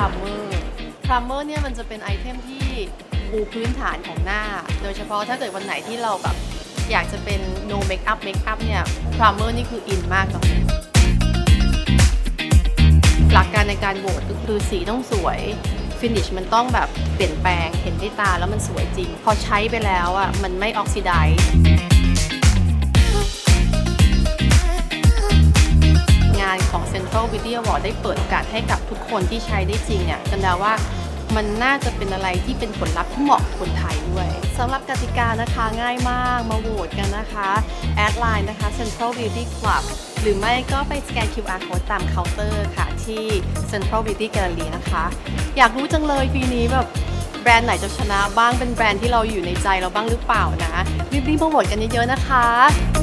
รัมเมอร์เนี่ยมันจะเป็นไอเทมที่ปูพื้นฐานของหน้า โดยเฉพาะถ้าเกิดวันไหนที่เราแบบอยากจะเป็น no make up make up เนี่ยพรัมเมอร์นี่คืออินมากตอนนี้หลักการในการโหวตคือสีต้องสวยฟินิชมันต้องแบบเปลี่ยนแปลงเห็นด้วยตาแล้วมันสวยจริง พอใช้ไปแล้วอะมันไม่ออกซิไดซ์านของ Central Beauty Award ได้เปิดโอกาสให้กับทุกคนที่ใช้ได้จริงเนี่ยกันดาว่ามันน่าจะเป็นอะไรที่เป็นผลลัพธ์ที่เหมาะกับคนไทยด้วยสำหรับกติกานะคะง่ายมากมาโหวตกันนะคะแอดไลน์นะคะ Central Beauty Club หรือไม่ก็ไปสแกน QR code ตามเคาน์เตอร์ค่ะที่ Central Beauty Gallery นะคะ อยากรู้จังเลยปีนี้แบบแบรนด์ไหนจะชนะบ้างเป็นแบรนด์ที่เราอยู่ในใจเราบ้างหรือเปล่านะรีบๆมาโหวตกันเยอะๆนะคะ